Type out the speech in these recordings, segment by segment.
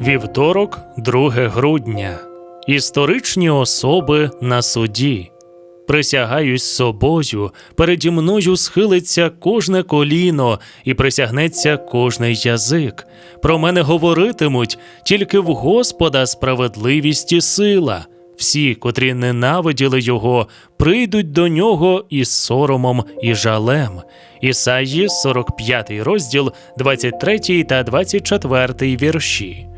Вівторок, 2 грудня. Історичні особи на суді. Присягаюсь собою, переді мною схилиться кожне коліно і присягнеться кожний язик. Про мене говоритимуть тільки в Господа справедливість і сила. Всі, котрі ненавиділи його, прийдуть до нього із соромом і жалем. Ісаї, 45 розділ, 23 та 24 вірші.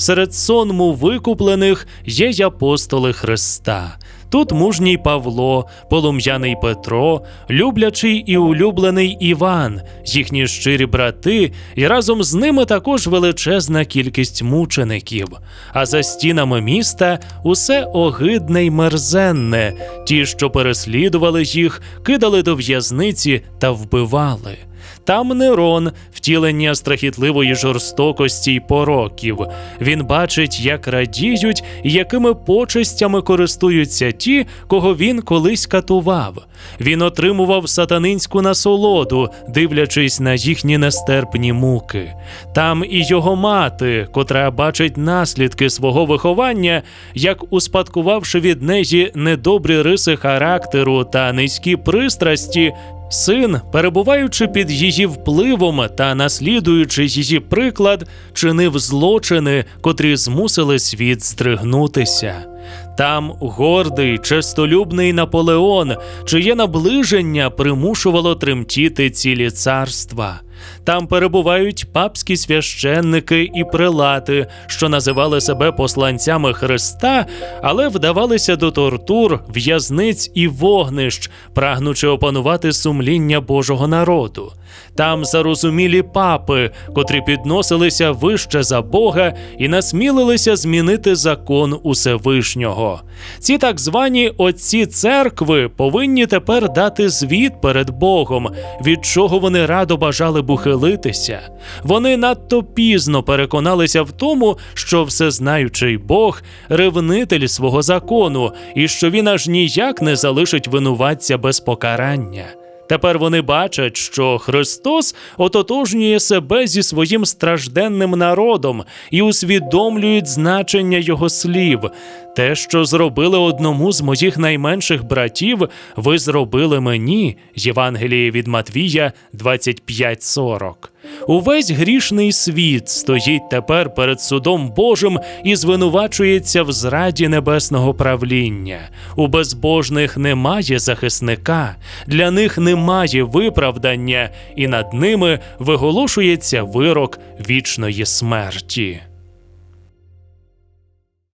Серед сонму викуплених є й апостоли Христа. Тут мужній Павло, полум'яний Петро, люблячий і улюблений Іван, їхні щирі брати, і разом з ними також величезна кількість мучеників. А за стінами міста усе огидне й мерзенне, ті, що переслідували їх, кидали до в'язниці та вбивали. Там Нерон, втілення страхітливої жорстокості й пороків. Він бачить, як радіють і якими почестями користуються ті, кого він колись катував. Він отримував сатанинську насолоду, дивлячись на їхні нестерпні муки. Там і його мати, котра бачить наслідки свого виховання, як успадкувавши від неї недобрі риси характеру та низькі пристрасті, Син, перебуваючи під її впливом та наслідуючи її приклад, чинив злочини, котрі змусили світ здригнутися. Там гордий, честолюбний Наполеон, чиє наближення примушувало тремтіти цілі царства. Там перебувають папські священники і прилати, що називали себе посланцями Христа, але вдавалися до тортур, в'язниць і вогнищ, прагнучи опанувати сумління Божого народу. Там зарозумілі папи, котрі підносилися вище за Бога і насмілилися змінити закон Усевишнього. Ці так звані отці церкви повинні тепер дати звіт перед Богом, від чого вони радо бажали б ухилитися. Вони надто пізно переконалися в тому, що всезнаючий Бог ревнитель свого закону, і що він аж ніяк не залишить винуватця без покарання. Тепер вони бачать, що Христос ототожнює себе зі своїм стражденним народом і усвідомлюють значення його слів. Те, що зробили одному з моїх найменших братів, ви зробили мені. Євангеліє від Матвія 25.40. Увесь грішний світ стоїть тепер перед судом Божим і звинувачується в зраді небесного правління. У безбожних немає захисника, для них немає виправдання, і над ними виголошується вирок вічної смерті.